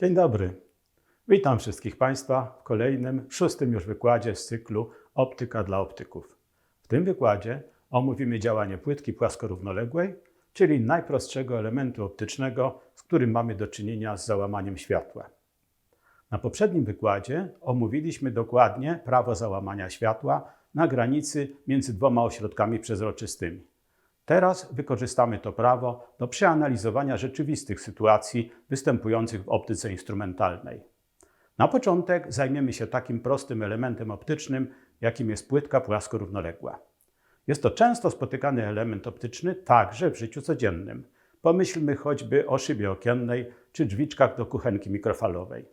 Dzień dobry. Witam wszystkich Państwa w kolejnym, szóstym już wykładzie z cyklu Optyka dla optyków. W tym wykładzie omówimy działanie płytki płaskorównoległej, czyli najprostszego elementu optycznego, z którym mamy do czynienia z załamaniem światła. Na poprzednim wykładzie omówiliśmy dokładnie prawo załamania światła na granicy między dwoma ośrodkami przezroczystymi. Teraz wykorzystamy to prawo do przeanalizowania rzeczywistych sytuacji występujących w optyce instrumentalnej. Na początek zajmiemy się takim prostym elementem optycznym, jakim jest płytka płaskorównoległa. Jest to często spotykany element optyczny także w życiu codziennym. Pomyślmy choćby o szybie okiennej czy drzwiczkach do kuchenki mikrofalowej.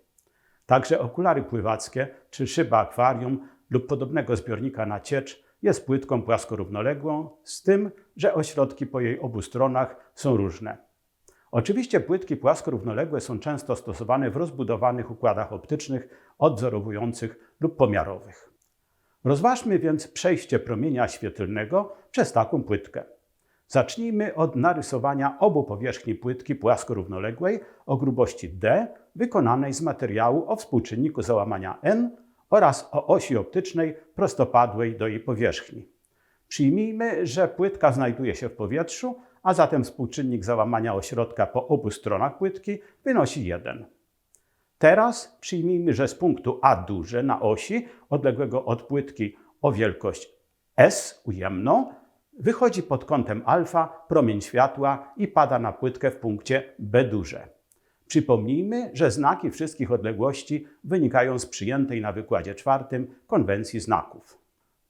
Także okulary pływackie czy szyba akwarium lub podobnego zbiornika na ciecz jest płytką płaskorównoległą, z tym, że ośrodki po jej obu stronach są różne. Oczywiście płytki płaskorównoległe są często stosowane w rozbudowanych układach optycznych odwzorowujących lub pomiarowych. Rozważmy więc przejście promienia świetlnego przez taką płytkę. Zacznijmy od narysowania obu powierzchni płytki płaskorównoległej o grubości D wykonanej z materiału o współczynniku załamania N oraz o osi optycznej prostopadłej do jej powierzchni. Przyjmijmy, że płytka znajduje się w powietrzu, a zatem współczynnik załamania ośrodka po obu stronach płytki wynosi 1. Teraz przyjmijmy, że z punktu A duże na osi, odległego od płytki o wielkość S ujemną, wychodzi pod kątem alfa promień światła i pada na płytkę w punkcie B duże. Przypomnijmy, że znaki wszystkich odległości wynikają z przyjętej na wykładzie czwartym konwencji znaków.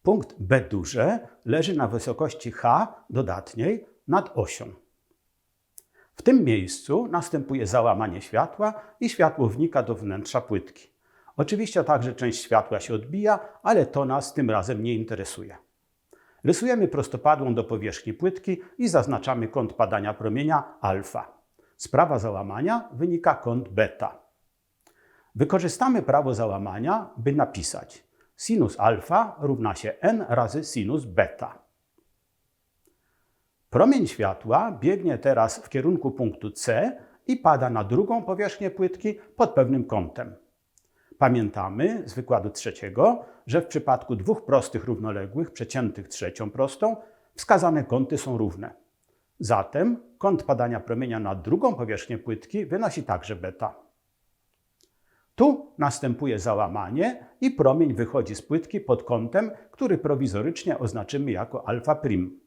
Punkt B duże leży na wysokości H dodatniej nad osią. W tym miejscu następuje załamanie światła i światło wnika do wnętrza płytki. Oczywiście także część światła się odbija, ale to nas tym razem nie interesuje. Rysujemy prostopadłą do powierzchni płytki i zaznaczamy kąt padania promienia alfa. Z prawa załamania wynika kąt beta. Wykorzystamy prawo załamania, by napisać sinus alfa równa się n razy sinus beta. Promień światła biegnie teraz w kierunku punktu C i pada na drugą powierzchnię płytki pod pewnym kątem. Pamiętamy z wykładu trzeciego, że w przypadku dwóch prostych równoległych przeciętych trzecią prostą wskazane kąty są równe. Zatem kąt padania promienia na drugą powierzchnię płytki wynosi także beta. Tu następuje załamanie i promień wychodzi z płytki pod kątem, który prowizorycznie oznaczymy jako alfa prim.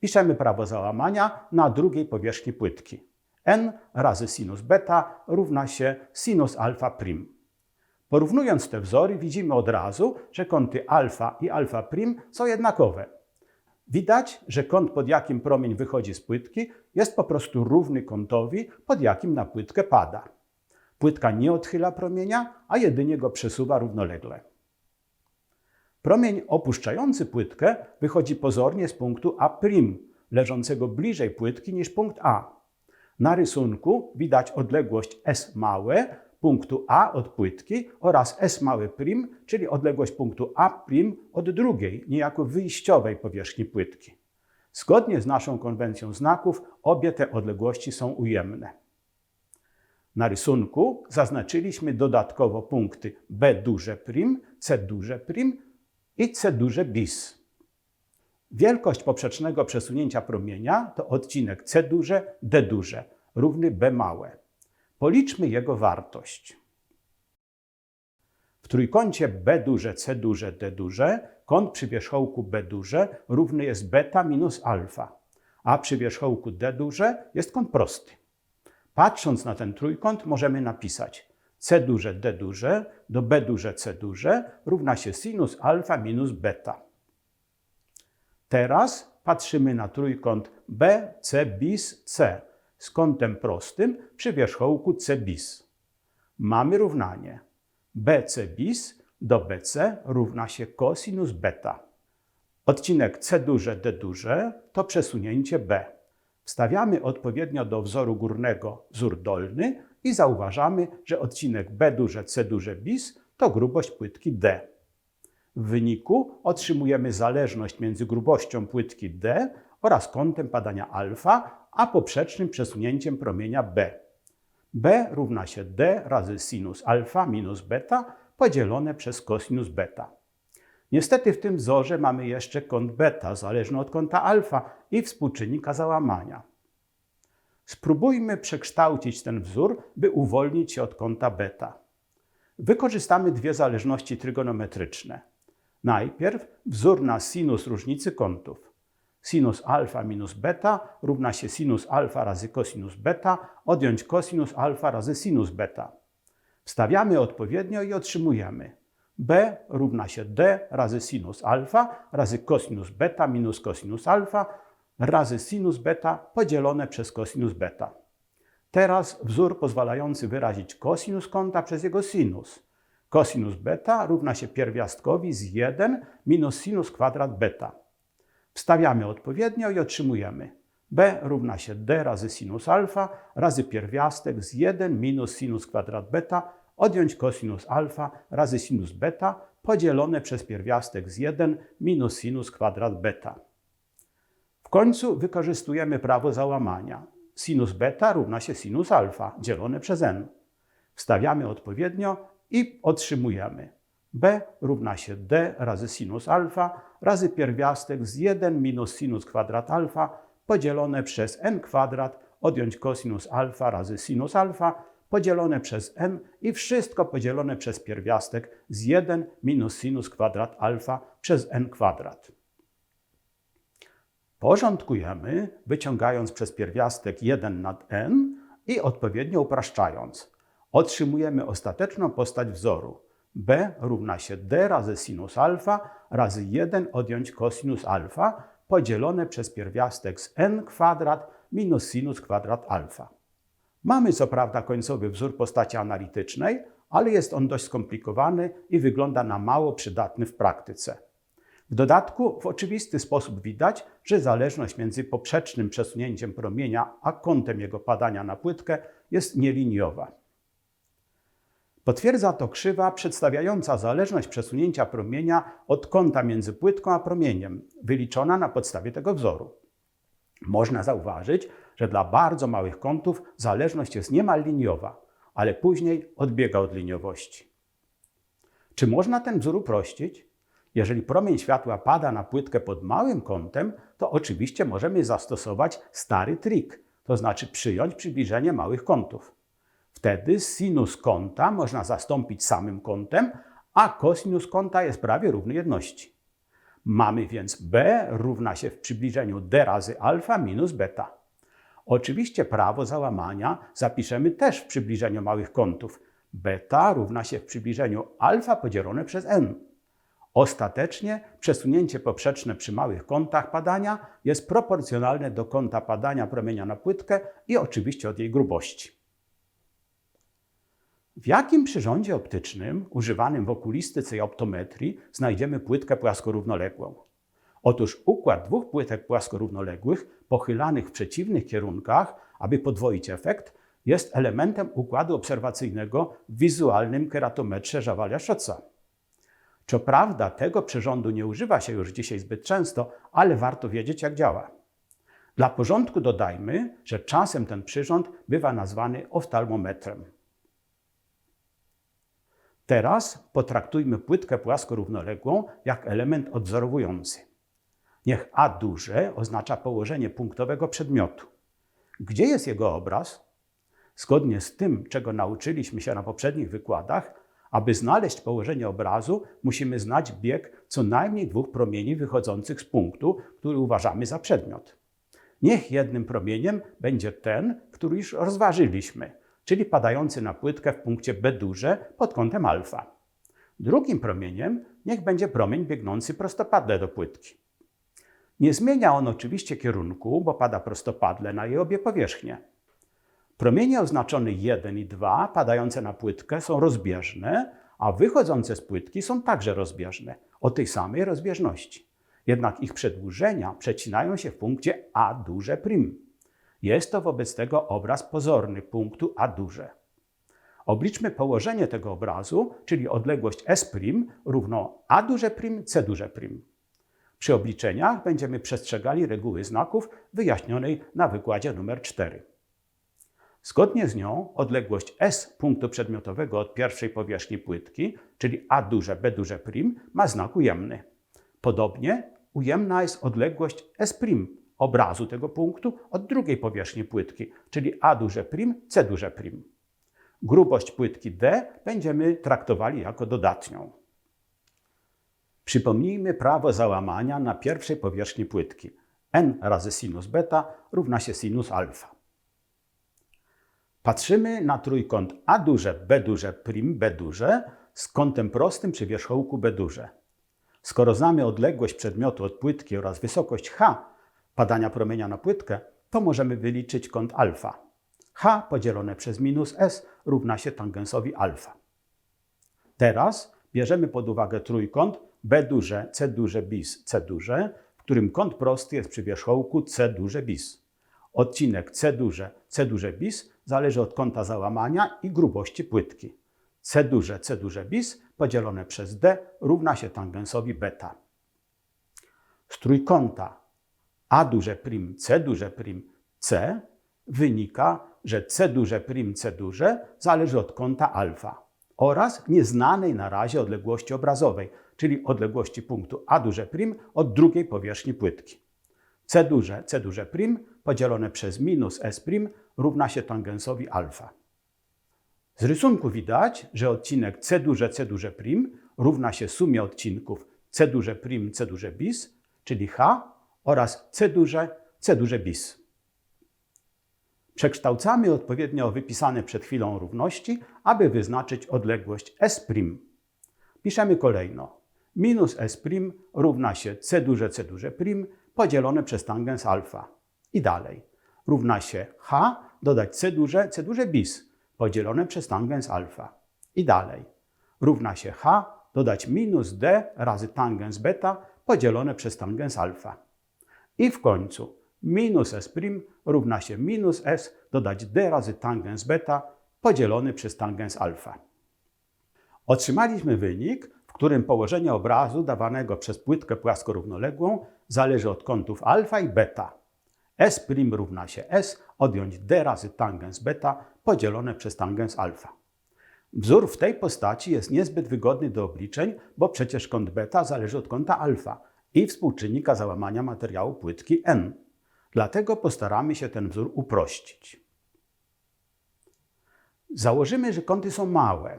Piszemy prawo załamania na drugiej powierzchni płytki. n razy sinus beta równa się sinus alfa prim. Porównując te wzory widzimy od razu, że kąty alfa i alfa prim są jednakowe. Widać, że kąt, pod jakim promień wychodzi z płytki, jest po prostu równy kątowi, pod jakim na płytkę pada. Płytka nie odchyla promienia, a jedynie go przesuwa równolegle. Promień opuszczający płytkę wychodzi pozornie z punktu A', leżącego bliżej płytki niż punkt A. Na rysunku widać odległość S małe punktu A od płytki oraz S mały prim, czyli odległość punktu A prim od drugiej, niejako wyjściowej powierzchni płytki. Zgodnie z naszą konwencją znaków obie te odległości są ujemne. Na rysunku zaznaczyliśmy dodatkowo punkty B duże prim, C duże prim i C duże bis. Wielkość poprzecznego przesunięcia promienia to odcinek C duże, D duże, równy B małe. Policzmy jego wartość. W trójkącie B duże, C duże, D duże kąt przy wierzchołku B duże równy jest beta minus alfa, a przy wierzchołku D duże jest kąt prosty. Patrząc na ten trójkąt możemy napisać C duże, D duże do B duże, C duże równa się sinus alfa minus beta. Teraz patrzymy na trójkąt BC bis C z kątem prostym przy wierzchołku C bis. Mamy równanie BC bis do BC równa się cosinus beta. Odcinek C duże D duże to przesunięcie B. Wstawiamy odpowiednio do wzoru górnego wzór dolny i zauważamy, że odcinek B duże C duże bis to grubość płytki D. W wyniku otrzymujemy zależność między grubością płytki D oraz kątem padania alfa, a poprzecznym przesunięciem promienia B. b równa się d razy sinus alfa minus beta podzielone przez kosinus beta. Niestety w tym wzorze mamy jeszcze kąt beta zależny od kąta alfa i współczynnika załamania. Spróbujmy przekształcić ten wzór, by uwolnić się od kąta beta. Wykorzystamy dwie zależności trygonometryczne. Najpierw wzór na sinus różnicy kątów. Sinus alfa minus beta równa się sinus alfa razy cosinus beta, odjąć cosinus alfa razy sinus beta. Wstawiamy odpowiednio i otrzymujemy b równa się d razy sinus alfa razy cosinus beta minus cosinus alfa razy sinus beta podzielone przez cosinus beta. Teraz wzór pozwalający wyrazić cosinus kąta przez jego sinus. Cosinus beta równa się pierwiastkowi z 1 minus sinus kwadrat beta. Wstawiamy odpowiednio i otrzymujemy b równa się d razy sinus alfa razy pierwiastek z 1 minus sinus kwadrat beta odjąć cosinus alfa razy sinus beta podzielone przez pierwiastek z 1 minus sinus kwadrat beta. W końcu wykorzystujemy prawo załamania. Sinus beta równa się sinus alfa dzielone przez n. Wstawiamy odpowiednio i otrzymujemy b równa się d razy sinus alfa razy pierwiastek z 1 minus sinus kwadrat alfa podzielone przez n kwadrat odjąć cosinus alfa razy sinus alfa podzielone przez n i wszystko podzielone przez pierwiastek z 1 minus sinus kwadrat alfa przez n kwadrat. Porządkujemy, wyciągając przez pierwiastek 1 nad n i odpowiednio upraszczając. Otrzymujemy ostateczną postać wzoru. B równa się d razy sinus alfa razy 1 odjąć cosinus alfa podzielone przez pierwiastek z n kwadrat minus sinus kwadrat alfa. Mamy co prawda końcowy wzór postaci analitycznej, ale jest on dość skomplikowany i wygląda na mało przydatny w praktyce. W dodatku w oczywisty sposób widać, że zależność między poprzecznym przesunięciem promienia a kątem jego padania na płytkę jest nieliniowa. Potwierdza to krzywa przedstawiająca zależność przesunięcia promienia od kąta między płytką a promieniem, wyliczona na podstawie tego wzoru. Można zauważyć, że dla bardzo małych kątów zależność jest niemal liniowa, ale później odbiega od liniowości. Czy można ten wzór uprościć? Jeżeli promień światła pada na płytkę pod małym kątem, to oczywiście możemy zastosować stary trik, to znaczy przyjąć przybliżenie małych kątów. Wtedy sinus kąta można zastąpić samym kątem, a kosinus kąta jest prawie równy jedności. Mamy więc b równa się w przybliżeniu d razy alfa minus beta. Oczywiście prawo załamania zapiszemy też w przybliżeniu małych kątów. Beta równa się w przybliżeniu alfa podzielone przez n. Ostatecznie przesunięcie poprzeczne przy małych kątach padania jest proporcjonalne do kąta padania promienia na płytkę i oczywiście od jej grubości. W jakim przyrządzie optycznym używanym w okulistyce i optometrii znajdziemy płytkę płaskorównoległą? Otóż układ dwóch płytek płaskorównoległych pochylanych w przeciwnych kierunkach, aby podwoić efekt, jest elementem układu obserwacyjnego w wizualnym keratometrze Żawalia-Szotza. Co prawda tego przyrządu nie używa się już dzisiaj zbyt często, ale warto wiedzieć jak działa. Dla porządku dodajmy, że czasem ten przyrząd bywa nazwany oftalmometrem. Teraz potraktujmy płytkę płaskorównoległą jak element odwzorowujący. Niech A duże oznacza położenie punktowego przedmiotu. Gdzie jest jego obraz? Zgodnie z tym, czego nauczyliśmy się na poprzednich wykładach, aby znaleźć położenie obrazu, musimy znać bieg co najmniej dwóch promieni wychodzących z punktu, który uważamy za przedmiot. Niech jednym promieniem będzie ten, który już rozważyliśmy, czyli padający na płytkę w punkcie B duże pod kątem alfa. Drugim promieniem niech będzie promień biegnący prostopadle do płytki. Nie zmienia on oczywiście kierunku, bo pada prostopadle na jej obie powierzchnie. Promienie oznaczone 1 i 2 padające na płytkę są rozbieżne, a wychodzące z płytki są także rozbieżne, o tej samej rozbieżności. Jednak ich przedłużenia przecinają się w punkcie A duże prim. Jest to wobec tego obraz pozorny punktu A duże. Obliczmy położenie tego obrazu, czyli odległość S' równo A duże prim, C duże prim. Przy obliczeniach będziemy przestrzegali reguły znaków wyjaśnionej na wykładzie numer 4. Zgodnie z nią odległość S punktu przedmiotowego od pierwszej powierzchni płytki, czyli A duże, B duże prim, ma znak ujemny. Podobnie ujemna jest odległość S obrazu tego punktu od drugiej powierzchni płytki, czyli A duże prim, C duże prim. Grubość płytki D będziemy traktowali jako dodatnią. Przypomnijmy prawo załamania na pierwszej powierzchni płytki. n razy sinus beta równa się sinus alfa. Patrzymy na trójkąt A duże, B duże, prim, B duże z kątem prostym przy wierzchołku B duże. Skoro znamy odległość przedmiotu od płytki oraz wysokość H padania promienia na płytkę, to możemy wyliczyć kąt alfa. H podzielone przez minus S równa się tangensowi alfa. Teraz bierzemy pod uwagę trójkąt B duże, C duże bis, C duże, w którym kąt prosty jest przy wierzchołku C duże bis. Odcinek C duże, C duże bis zależy od kąta załamania i grubości płytki. C duże, C duże bis podzielone przez D równa się tangensowi beta. Z trójkąta A duże prim, C duże prim, C wynika, że C duże prim, C duże zależy od kąta alfa oraz nieznanej na razie odległości obrazowej, czyli odległości punktu A duże prim od drugiej powierzchni płytki. C duże, C duże prim podzielone przez minus S prim równa się tangensowi alfa. Z rysunku widać, że odcinek C duże, C duże prim równa się sumie odcinków C duże prim, C duże bis, czyli H oraz C duże, C duże bis. Przekształcamy odpowiednio wypisane przed chwilą równości, aby wyznaczyć odległość S'. Piszemy kolejno. Minus S' równa się C duże C duże prim podzielone przez tangens alfa. I dalej. Równa się H dodać C duże C duże bis podzielone przez tangens alfa. I dalej. Równa się H dodać minus D razy tangens beta podzielone przez tangens alfa. I w końcu minus S' równa się minus S dodać D razy tangens beta podzielony przez tangens alfa. Otrzymaliśmy wynik, w którym położenie obrazu dawanego przez płytkę płaskorównoległą zależy od kątów alfa i beta. S' równa się S odjąć D razy tangens beta podzielone przez tangens alfa. Wzór w tej postaci jest niezbyt wygodny do obliczeń, bo przecież kąt beta zależy od kąta alfa i współczynnika załamania materiału płytki N. Dlatego postaramy się ten wzór uprościć. Założymy, że kąty są małe.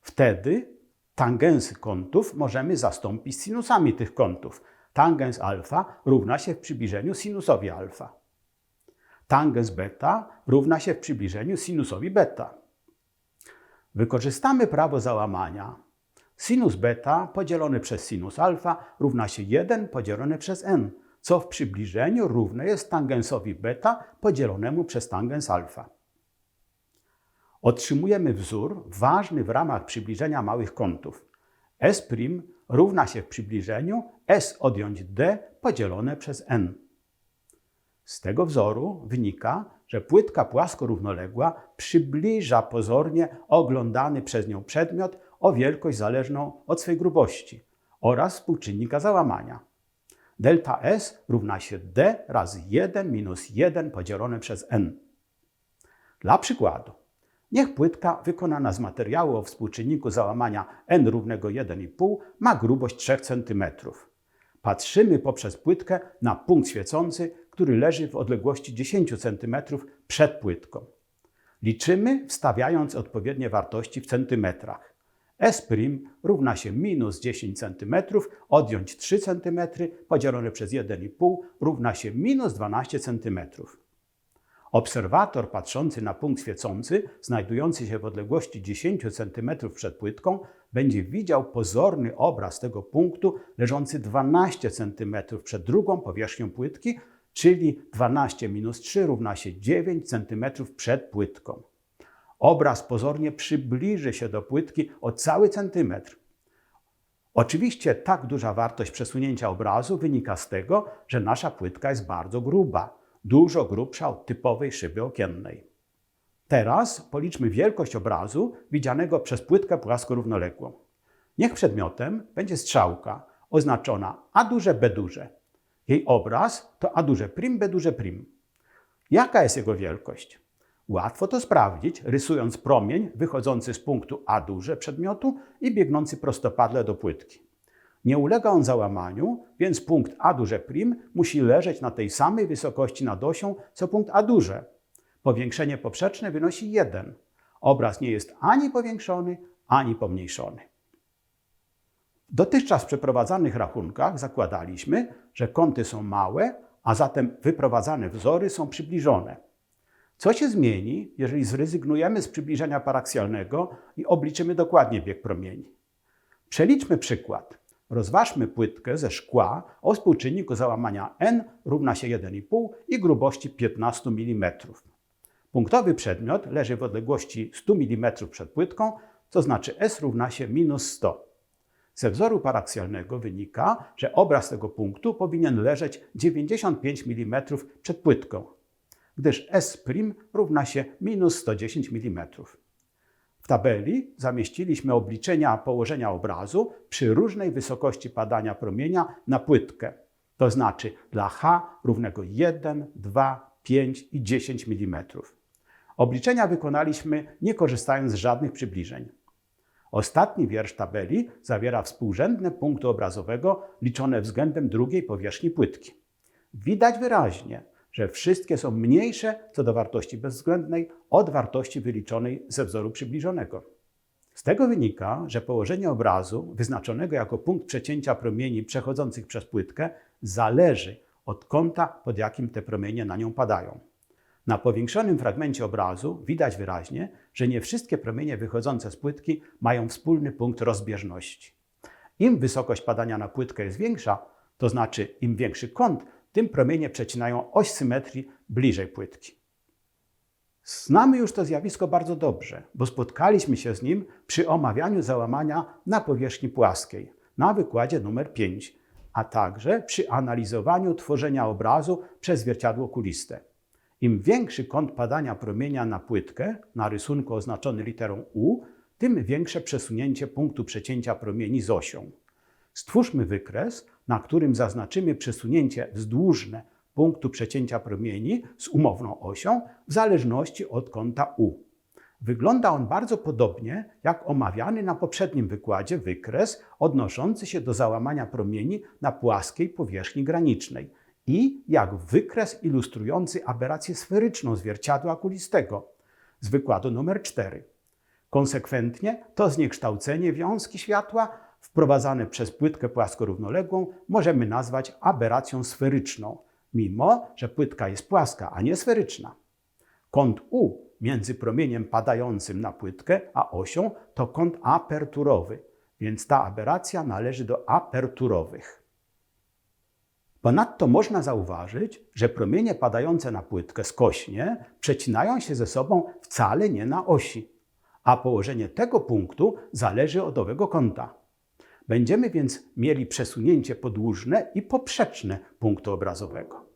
Wtedy tangensy kątów możemy zastąpić sinusami tych kątów. Tangens alfa równa się w przybliżeniu sinusowi alfa. Tangens beta równa się w przybliżeniu sinusowi beta. Wykorzystamy prawo załamania. Sinus beta podzielony przez sinus alfa równa się 1 podzielone przez n co w przybliżeniu równe jest tangensowi beta podzielonemu przez tangens alfa. Otrzymujemy wzór ważny w ramach przybliżenia małych kątów. S' równa się w przybliżeniu S odjąć D podzielone przez N. Z tego wzoru wynika, że płytka płasko-równoległa przybliża pozornie oglądany przez nią przedmiot o wielkość zależną od swej grubości oraz współczynnika załamania. Delta S równa się D razy 1 minus 1 podzielone przez N. Dla przykładu, niech płytka wykonana z materiału o współczynniku załamania N równego 1,5 ma grubość 3 cm. Patrzymy poprzez płytkę na punkt świecący, który leży w odległości 10 cm przed płytką. Liczymy wstawiając odpowiednie wartości w centymetrach. S' równa się minus 10 cm, odjąć 3 cm podzielone przez 1,5 równa się minus 12 cm. Obserwator patrzący na punkt świecący, znajdujący się w odległości 10 cm przed płytką, będzie widział pozorny obraz tego punktu leżący 12 cm przed drugą powierzchnią płytki, czyli 12 minus 3 równa się 9 cm przed płytką. Obraz pozornie przybliży się do płytki o cały centymetr. Oczywiście tak duża wartość przesunięcia obrazu wynika z tego, że nasza płytka jest bardzo gruba, dużo grubsza od typowej szyby okiennej. Teraz policzmy wielkość obrazu widzianego przez płytkę płasko-równoległą. Niech przedmiotem będzie strzałka oznaczona A duże, B duże. Jej obraz to A duże prim, B duże prim. Jaka jest jego wielkość? Łatwo to sprawdzić, rysując promień wychodzący z punktu A duże przedmiotu i biegnący prostopadle do płytki. Nie ulega on załamaniu, więc punkt A duże prim musi leżeć na tej samej wysokości nad osią, co punkt A duże. Powiększenie poprzeczne wynosi 1. Obraz nie jest ani powiększony, ani pomniejszony. W dotychczas przeprowadzanych rachunkach zakładaliśmy, że kąty są małe, a zatem wyprowadzane wzory są przybliżone. Co się zmieni, jeżeli zrezygnujemy z przybliżenia paraksjalnego i obliczymy dokładnie bieg promieni? Przeliczmy przykład. Rozważmy płytkę ze szkła o współczynniku załamania n równa się 1,5 i grubości 15 mm. Punktowy przedmiot leży w odległości 100 mm przed płytką, co znaczy S równa się minus 100. Ze wzoru paraksjalnego wynika, że obraz tego punktu powinien leżeć 95 mm przed płytką, gdyż S' równa się minus 110 mm. W tabeli zamieściliśmy obliczenia położenia obrazu przy różnej wysokości padania promienia na płytkę, to znaczy dla H równego 1, 2, 5 i 10 mm. Obliczenia wykonaliśmy nie korzystając z żadnych przybliżeń. Ostatni wiersz tabeli zawiera współrzędne punkty obrazowego liczone względem drugiej powierzchni płytki. Widać wyraźnie, że wszystkie są mniejsze co do wartości bezwzględnej od wartości wyliczonej ze wzoru przybliżonego. Z tego wynika, że położenie obrazu, wyznaczonego jako punkt przecięcia promieni przechodzących przez płytkę, zależy od kąta, pod jakim te promienie na nią padają. Na powiększonym fragmencie obrazu widać wyraźnie, że nie wszystkie promienie wychodzące z płytki mają wspólny punkt rozbieżności. Im wysokość padania na płytkę jest większa, to znaczy im większy kąt, tym promienie przecinają oś symetrii bliżej płytki. Znamy już to zjawisko bardzo dobrze, bo spotkaliśmy się z nim przy omawianiu załamania na powierzchni płaskiej, na wykładzie numer 5, a także przy analizowaniu tworzenia obrazu przez zwierciadło kuliste. Im większy kąt padania promienia na płytkę, na rysunku oznaczony literą U, tym większe przesunięcie punktu przecięcia promieni z osią. Stwórzmy wykres, na którym zaznaczymy przesunięcie wzdłużne punktu przecięcia promieni z umowną osią w zależności od kąta U. Wygląda on bardzo podobnie jak omawiany na poprzednim wykładzie wykres odnoszący się do załamania promieni na płaskiej powierzchni granicznej i jak wykres ilustrujący aberrację sferyczną zwierciadła kulistego z wykładu numer 4. Konsekwentnie to zniekształcenie wiązki światła wprowadzane przez płytkę płaskorównoległą możemy nazwać aberracją sferyczną, mimo że płytka jest płaska, a nie sferyczna. Kąt U między promieniem padającym na płytkę a osią to kąt aperturowy, więc ta aberracja należy do aperturowych. Ponadto można zauważyć, że promienie padające na płytkę skośnie przecinają się ze sobą wcale nie na osi, a położenie tego punktu zależy od owego kąta. Będziemy więc mieli przesunięcie podłużne i poprzeczne punktu obrazowego.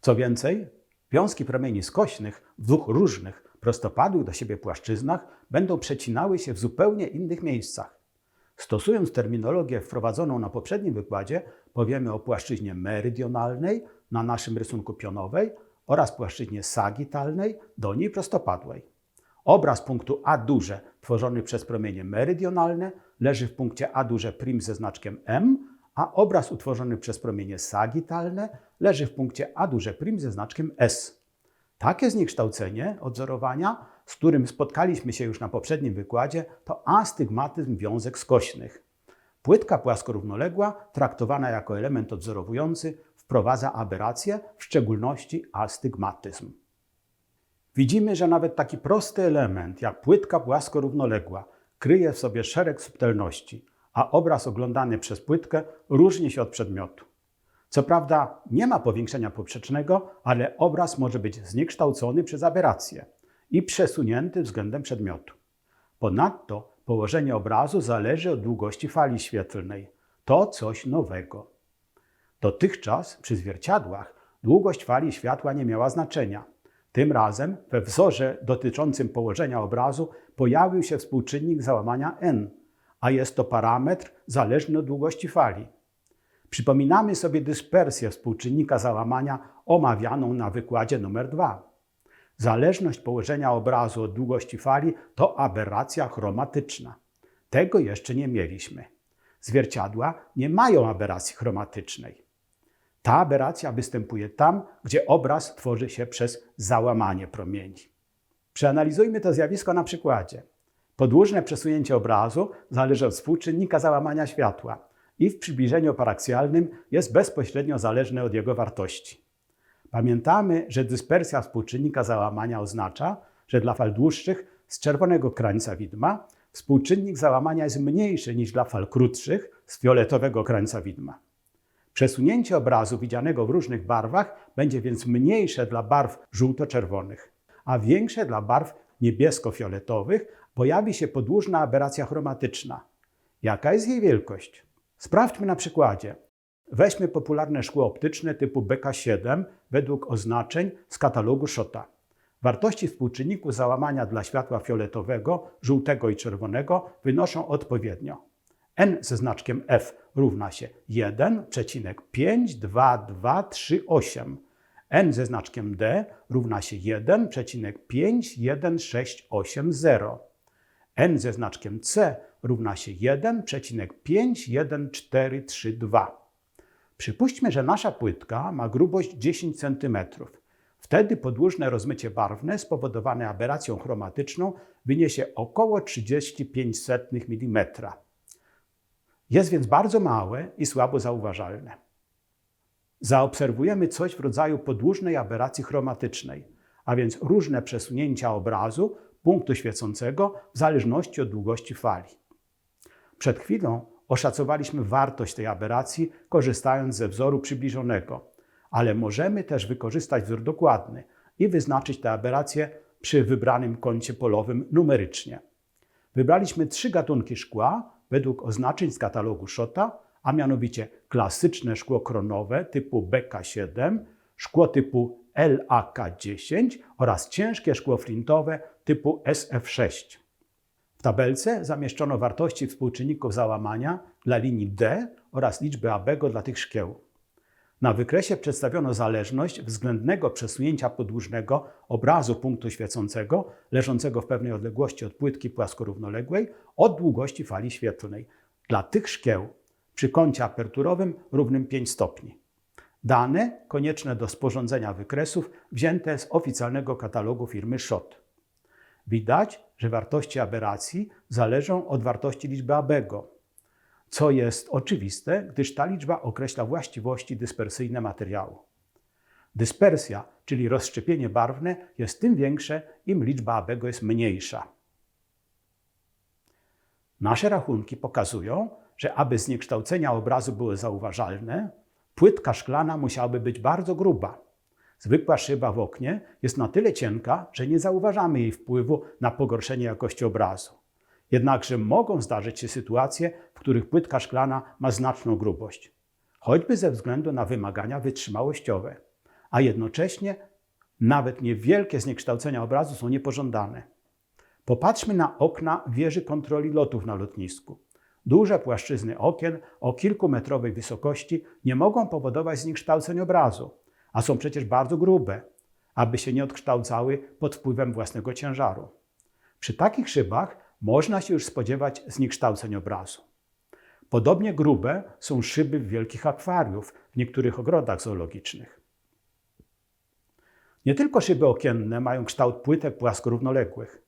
Co więcej, wiązki promieni skośnych w dwóch różnych, prostopadłych do siebie płaszczyznach będą przecinały się w zupełnie innych miejscach. Stosując terminologię wprowadzoną na poprzednim wykładzie, powiemy o płaszczyźnie meridionalnej na naszym rysunku pionowej oraz płaszczyźnie sagitalnej do niej prostopadłej. Obraz punktu A duże tworzony przez promienie meridionalne leży w punkcie A duże prim ze znaczkiem M, a obraz utworzony przez promienie sagitalne leży w punkcie A duże prim ze znaczkiem S. Takie zniekształcenie odzorowania, z którym spotkaliśmy się już na poprzednim wykładzie, to astygmatyzm wiązek skośnych. Płytka płaskorównoległa, traktowana jako element odzorowujący, wprowadza aberrację, w szczególności astygmatyzm. Widzimy, że nawet taki prosty element jak płytka płaskorównoległa kryje w sobie szereg subtelności, a obraz oglądany przez płytkę różni się od przedmiotu. Co prawda nie ma powiększenia poprzecznego, ale obraz może być zniekształcony przez aberrację i przesunięty względem przedmiotu. Ponadto położenie obrazu zależy od długości fali świetlnej. To coś nowego. Dotychczas przy zwierciadłach długość fali światła nie miała znaczenia. Tym razem we wzorze dotyczącym położenia obrazu pojawił się współczynnik załamania n, a jest to parametr zależny od długości fali. Przypominamy sobie dyspersję współczynnika załamania omawianą na wykładzie numer 2. Zależność położenia obrazu od długości fali to aberracja chromatyczna. Tego jeszcze nie mieliśmy. Zwierciadła nie mają aberracji chromatycznej. Ta aberracja występuje tam, gdzie obraz tworzy się przez załamanie promieni. Przeanalizujmy to zjawisko na przykładzie. Podłużne przesunięcie obrazu zależy od współczynnika załamania światła i w przybliżeniu paraksjalnym jest bezpośrednio zależne od jego wartości. Pamiętamy, że dyspersja współczynnika załamania oznacza, że dla fal dłuższych z czerwonego krańca widma współczynnik załamania jest mniejszy niż dla fal krótszych z fioletowego krańca widma. Przesunięcie obrazu widzianego w różnych barwach będzie więc mniejsze dla barw żółto-czerwonych, a większe dla barw niebiesko-fioletowych pojawi się podłużna aberracja chromatyczna. Jaka jest jej wielkość? Sprawdźmy na przykładzie. Weźmy popularne szkło optyczne typu BK7 według oznaczeń z katalogu Schota. Wartości współczynniku załamania dla światła fioletowego, żółtego i czerwonego wynoszą odpowiednio. N ze znaczkiem F równa się 1,52238. N ze znaczkiem D równa się 1,51680. N ze znaczkiem C równa się 1,51432. Przypuśćmy, że nasza płytka ma grubość 10 cm. Wtedy podłużne rozmycie barwne spowodowane aberracją chromatyczną wyniesie około 35 mm. Jest więc bardzo małe i słabo zauważalne. Zaobserwujemy coś w rodzaju podłużnej aberracji chromatycznej, a więc różne przesunięcia obrazu punktu świecącego w zależności od długości fali. Przed chwilą oszacowaliśmy wartość tej aberracji, korzystając ze wzoru przybliżonego, ale możemy też wykorzystać wzór dokładny i wyznaczyć tę aberrację przy wybranym kącie polowym numerycznie. Wybraliśmy trzy gatunki szkła według oznaczeń z katalogu Schota, a mianowicie klasyczne szkło kronowe typu BK7, szkło typu LAK10 oraz ciężkie szkło flintowe typu SF6. W tabelce zamieszczono wartości współczynników załamania dla linii D oraz liczby Abego dla tych szkieł. Na wykresie przedstawiono zależność względnego przesunięcia podłużnego obrazu punktu świecącego, leżącego w pewnej odległości od płytki płaskorównoległej, od długości fali świetlnej dla tych szkieł przy kącie aperturowym równym 5 stopni. Dane konieczne do sporządzenia wykresów wzięte z oficjalnego katalogu firmy SCHOTT. Widać, że wartości aberracji zależą od wartości liczby Abego, co jest oczywiste, gdyż ta liczba określa właściwości dyspersyjne materiału. Dyspersja, czyli rozszczepienie barwne, jest tym większe, im liczba Abego jest mniejsza. Nasze rachunki pokazują, że aby zniekształcenia obrazu były zauważalne, płytka szklana musiałaby być bardzo gruba. Zwykła szyba w oknie jest na tyle cienka, że nie zauważamy jej wpływu na pogorszenie jakości obrazu. Jednakże mogą zdarzyć się sytuacje, w których płytka szklana ma znaczną grubość, choćby ze względu na wymagania wytrzymałościowe, a jednocześnie nawet niewielkie zniekształcenia obrazu są niepożądane. Popatrzmy na okna wieży kontroli lotów na lotnisku. Duże płaszczyzny okien o kilkumetrowej wysokości nie mogą powodować zniekształceń obrazu, a są przecież bardzo grube, aby się nie odkształcały pod wpływem własnego ciężaru. Przy takich szybach można się już spodziewać zniekształceń obrazu. Podobnie grube są szyby wielkich akwariów w niektórych ogrodach zoologicznych. Nie tylko szyby okienne mają kształt płytek płaskorównoległych.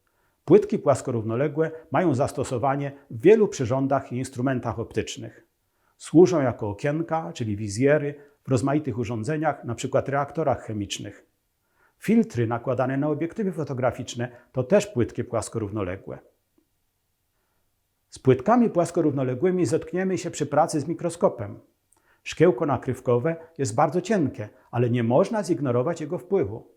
Płytki płaskorównoległe mają zastosowanie w wielu przyrządach i instrumentach optycznych. Służą jako okienka, czyli wizjery, w rozmaitych urządzeniach, np. reaktorach chemicznych. Filtry nakładane na obiektywy fotograficzne to też płytki płaskorównoległe. Z płytkami płaskorównoległymi zetkniemy się przy pracy z mikroskopem. Szkiełko nakrywkowe jest bardzo cienkie, ale nie można zignorować jego wpływu.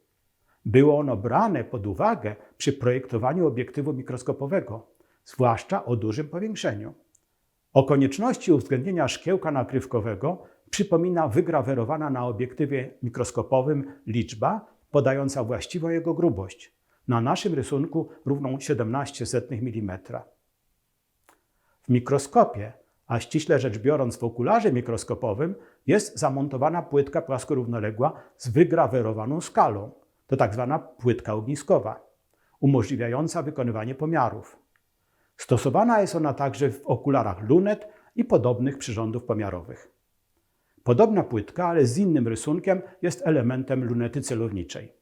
Było ono brane pod uwagę przy projektowaniu obiektywu mikroskopowego, zwłaszcza o dużym powiększeniu. O konieczności uwzględnienia szkiełka nakrywkowego przypomina wygrawerowana na obiektywie mikroskopowym liczba podająca właściwą jego grubość, na naszym rysunku równą 0,17 mm. W mikroskopie, a ściśle rzecz biorąc w okularze mikroskopowym, jest zamontowana płytka płaskorównoległa z wygrawerowaną skalą, to tak zwana płytka ogniskowa, umożliwiająca wykonywanie pomiarów. Stosowana jest ona także w okularach lunet i podobnych przyrządów pomiarowych. Podobna płytka, ale z innym rysunkiem, jest elementem lunety celowniczej.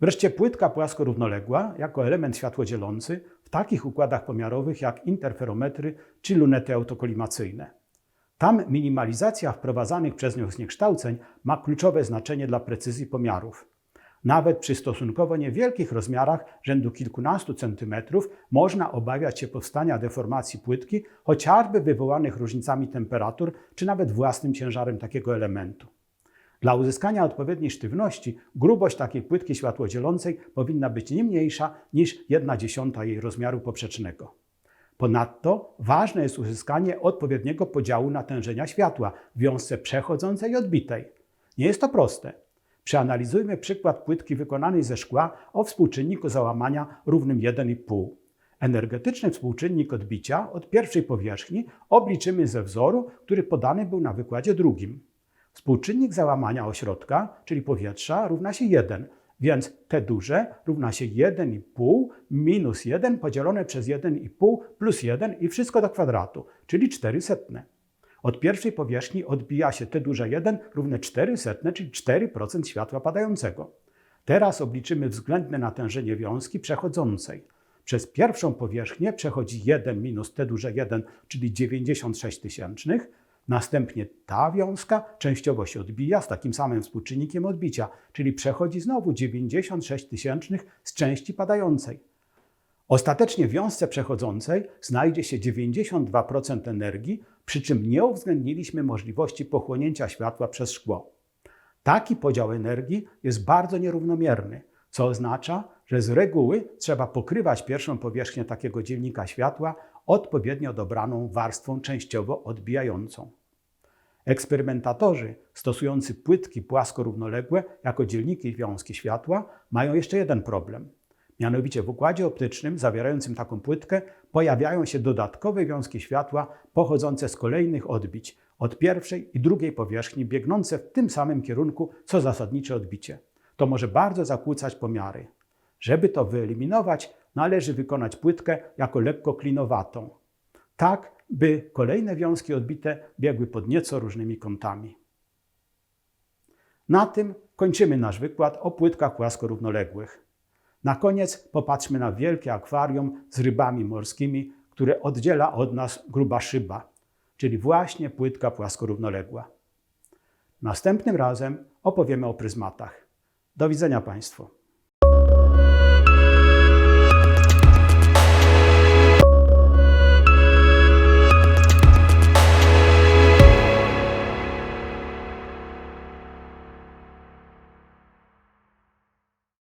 Wreszcie płytka płasko-równoległa jako element światłodzielący w takich układach pomiarowych jak interferometry czy lunety autokolimacyjne. Tam minimalizacja wprowadzanych przez nią zniekształceń ma kluczowe znaczenie dla precyzji pomiarów. Nawet przy stosunkowo niewielkich rozmiarach, rzędu kilkunastu centymetrów, można obawiać się powstania deformacji płytki, chociażby wywołanych różnicami temperatur czy nawet własnym ciężarem takiego elementu. Dla uzyskania odpowiedniej sztywności grubość takiej płytki światłodzielącej powinna być nie mniejsza niż 1 dziesiąta jej rozmiaru poprzecznego. Ponadto ważne jest uzyskanie odpowiedniego podziału natężenia światła w wiązce przechodzącej i odbitej. Nie jest to proste. Przeanalizujmy przykład płytki wykonanej ze szkła o współczynniku załamania równym 1,5. Energetyczny współczynnik odbicia od pierwszej powierzchni obliczymy ze wzoru, który podany był na wykładzie drugim. Współczynnik załamania ośrodka, czyli powietrza, równa się 1, więc T duże równa się 1,5 minus 1 podzielone przez 1,5 plus 1 i wszystko do kwadratu, czyli 4 setne. Od pierwszej powierzchni odbija się T duże 1 równe 4 setne, czyli 4% światła padającego. Teraz obliczymy względne natężenie wiązki przechodzącej. Przez pierwszą powierzchnię przechodzi 1 minus T duże 1, czyli 96 tysięcznych, Następnie ta wiązka częściowo się odbija z takim samym współczynnikiem odbicia, czyli przechodzi znowu 96 tysięcznych z części padającej. Ostatecznie w wiązce przechodzącej znajdzie się 92% energii, przy czym nie uwzględniliśmy możliwości pochłonięcia światła przez szkło. Taki podział energii jest bardzo nierównomierny, co oznacza, że z reguły trzeba pokrywać pierwszą powierzchnię takiego dzielnika światła odpowiednio dobraną warstwą częściowo odbijającą. Eksperymentatorzy stosujący płytki płasko-równoległe jako dzielniki wiązki światła mają jeszcze jeden problem. Mianowicie w układzie optycznym zawierającym taką płytkę pojawiają się dodatkowe wiązki światła pochodzące z kolejnych odbić od pierwszej i drugiej powierzchni biegnące w tym samym kierunku co zasadnicze odbicie. To może bardzo zakłócać pomiary. Żeby to wyeliminować, należy wykonać płytkę jako lekko klinowatą. Tak, by kolejne wiązki odbite biegły pod nieco różnymi kątami. Na tym kończymy nasz wykład o płytkach płasko-równoległych. Na koniec popatrzmy na wielkie akwarium z rybami morskimi, które oddziela od nas gruba szyba, czyli właśnie płytka płasko-równoległa. Następnym razem opowiemy o pryzmatach. Do widzenia Państwu.